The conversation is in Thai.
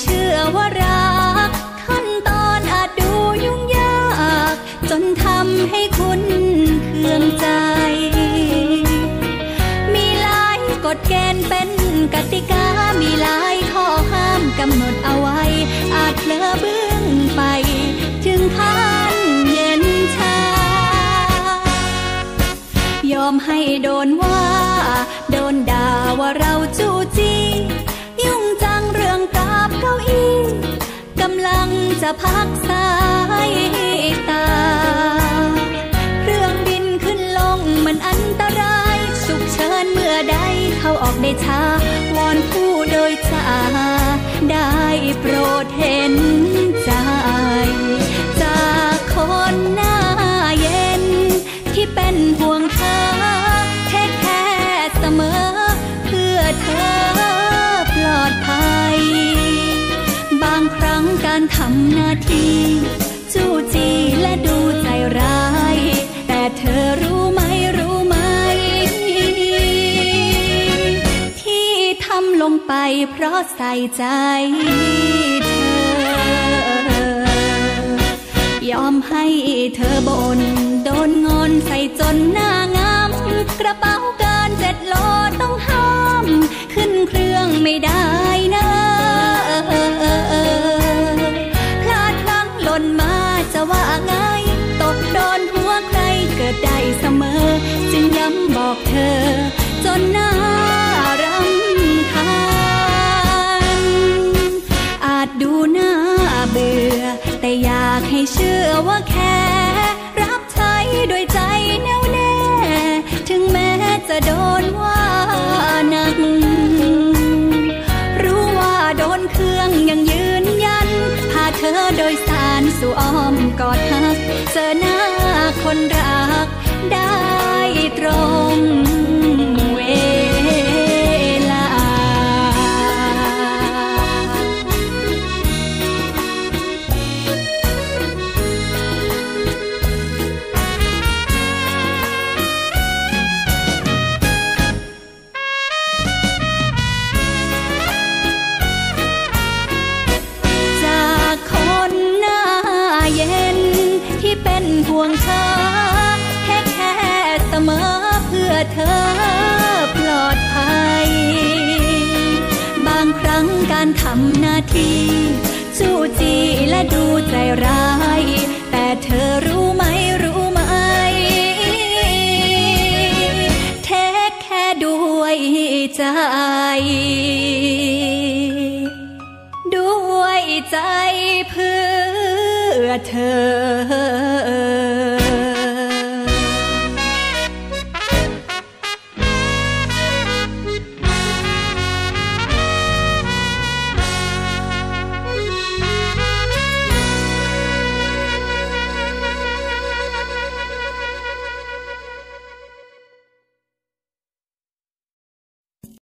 เชื่อว่ารัก ขั้นตอนอาจดูยุ่งยาก จนทำให้คุณเคืองใจ มีหลายกฎเกณฑ์เป็นกติกา มีหลายข้อห้ามกำหนดเอาไว้ อาจเผลอเบื้องไป ถึงขั้นเย็นชา ยอมให้โดนว่า โดนด่าว่าเราจู้จี้ จะพักสายตา เครื่องบินขึ้นลงมันอันตราย ฉุกเฉินเมื่อใดเข้าออกได้ช้าวอนผู้โดยสารได้โปรดเห็นใจ จากคนหน้าเย็นที่เป็นห่วงเธอเทคแค่เสมอ เพื่อเธอปลอดภัย ทำหน้าที่จู้จี้และดูใจร้าย แต่เธอรู้ไหมรู้ไหม ที่ทำลงไปเพราะใส่ใจเธอยอมให้เธอบนโดนงอนใส่จนหน้างามกระเป๋าเกินเจ็ดโลต้องห้าม ขึ้นเครื่องไม่ได้ บอกเธอ จนหน้ารำคาญอาจดูน่าเบื่อ แต่อยากให้เชื่อว่าแค่ รับใช้ด้วยใจแน่วแน่ ถึงแม้จะโดนว่าหนัก รู้ว่าโดนเครื่องยังยืนยัน พาเธอโดยสารสู่อ้อมกอดฮักเจอหน้าคนรักได้ เป็นห่วงเธอ แค่แค่เสมอเพื่อเธอปลอดภัย บางครั้งการทำหน้าที่จู้จีและดูใจร้าย แต่เธอรู้ไหมรู้ เธอ